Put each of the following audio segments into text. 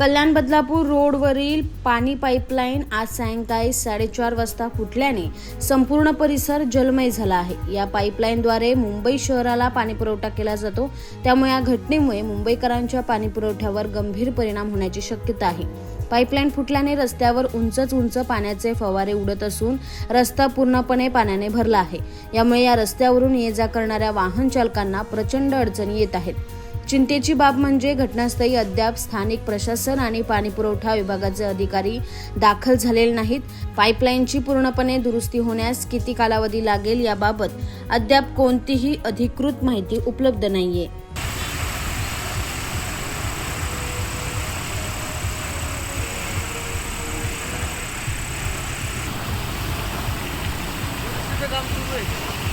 कल्याण बदलापूर रोडवरील पाणी पाईपलाईन आज सायंकाळी साडेचार वाजता फुटल्याने संपूर्ण परिसर जलमय झाला आहे. या पाईपलाईनद्वारे मुंबई शहराला पाणीपुरवठा केला जातो. त्यामुळे या घटनेमुळे मुंबईकरांच्या पाणीपुरवठ्यावर गंभीर परिणाम होण्याची शक्यता आहे. पाईपलाईन फुटल्याने रस्त्यावर उंचच उंच पाण्याचे फवारे उडत असून रस्ता पूर्णपणे पाण्याने भरला आहे. यामुळे या रस्त्यावरून ये जा करणाऱ्या वाहन चालकांना प्रचंड अडचणी येत आहेत. चिंतेची बाब म्हणजे घटनास्थळी अद्याप स्थानिक प्रशासन आणि पाणीपुरवठा विभागाचे अधिकारी दाखल झालेले नाहीत. पाईपलाईनची पूर्णपणे दुरुस्ती होण्यास किती कालावधी लागेल याबाबत अद्याप कोणतीही अधिकृत माहिती उपलब्ध नाहीये. काम सुरू आहे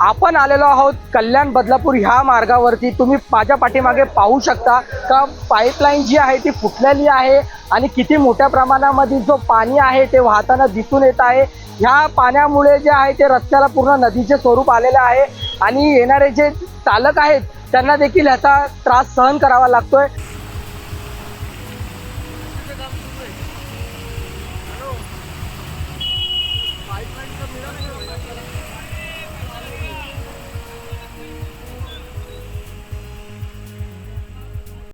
आपण आलेलो आहोत कल्याण बदलापूर ह्या मार्गावरती. तुम्ही माझ्या पाठीमागे पाहू शकता का पाईपलाईन जी आहे ती फुटलेली आहे आणि किती मोठ्या प्रमाणामध्ये जो पाणी आहे ते वाहताना दिसून येत आहे. ह्या पाण्यामुळे जे आहे ते रस्त्याला पूर्ण नदीचे स्वरूप आलेलं आहे आणि येणारे जे चालक आहेत त्यांना देखील ह्याचा त्रास सहन करावा लागतोय.